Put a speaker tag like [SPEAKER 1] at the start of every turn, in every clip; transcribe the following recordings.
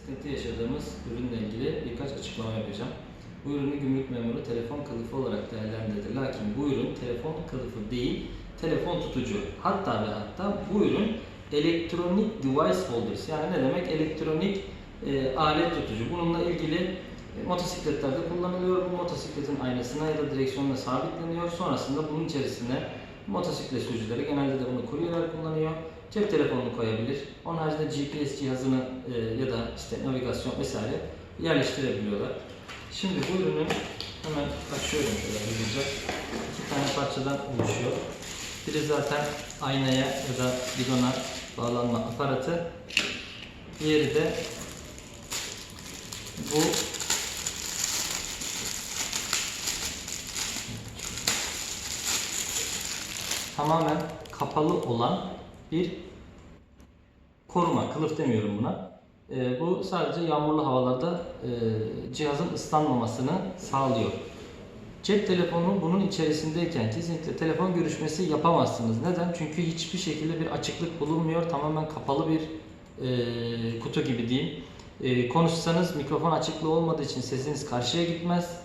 [SPEAKER 1] sıkıntı yaşadığımız ürünle ilgili birkaç açıklama yapacağım. Bu ürünü gümrük memuru telefon kılıfı olarak değerlendirdi. Lakin bu ürün telefon kılıfı değil, telefon tutucu. Hatta ve hatta bu ürün elektronik device holders. Yani ne demek? Elektronik e, alet tutucu. Bununla ilgili e, motosikletlerde kullanılıyor. Bu motosikletin aynasına ya da direksiyonuna sabitleniyor. Sonrasında bunun içerisine motosiklet sürücüleri genelde de bunu kuryeler kullanıyor. Cep telefonunu koyabilir. Onun haricinde GPS cihazını e, ya da işte navigasyon vesaire yerleştirebiliyorlar. Şimdi bu ürünü hemen açıyorum şöyle hızlıca. İki tane parçadan oluşuyor. Biri zaten aynaya ya da bidona bağlanma aparatı. Diğeri de bu tamamen kapalı olan bir koruma, kılıf demiyorum buna. Ee, bu sadece yağmurlu havalarda e, cihazın ıslanmamasını sağlıyor. Cep telefonu bunun içerisindeyken kesinlikle telefon görüşmesi yapamazsınız. Neden? Çünkü hiçbir şekilde bir açıklık bulunmuyor. Tamamen kapalı bir e, kutu gibi diyeyim. E, konuşsanız mikrofon açıklığı olmadığı için sesiniz karşıya gitmez.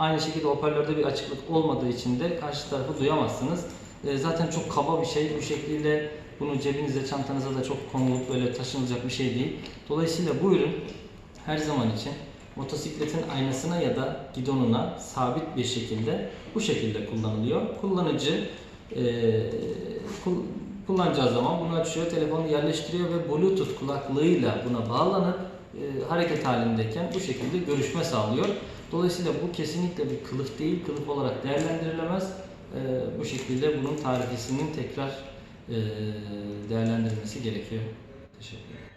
[SPEAKER 1] Aynı şekilde hoparlörde bir açıklık olmadığı için de karşı tarafı duyamazsınız. E, zaten çok kaba bir şey. Bu şekilde bunu cebinize, çantanıza da çok konulup böyle taşınacak bir şey değil. Dolayısıyla bu ürün her zaman için motosikletin aynasına ya da gidonuna sabit bir şekilde bu şekilde kullanılıyor. Kullanıcı e, kul- kullanacağı zaman bunu açıyor, telefonu yerleştiriyor ve Bluetooth kulaklığıyla buna bağlanıp e, hareket halindeyken bu şekilde görüşme sağlıyor. Dolayısıyla bu kesinlikle bir kılıf değil, kılıf olarak değerlendirilemez. E, bu şekilde bunun tarifesinin tekrar e, değerlendirilmesi gerekiyor. Teşekkür ederim.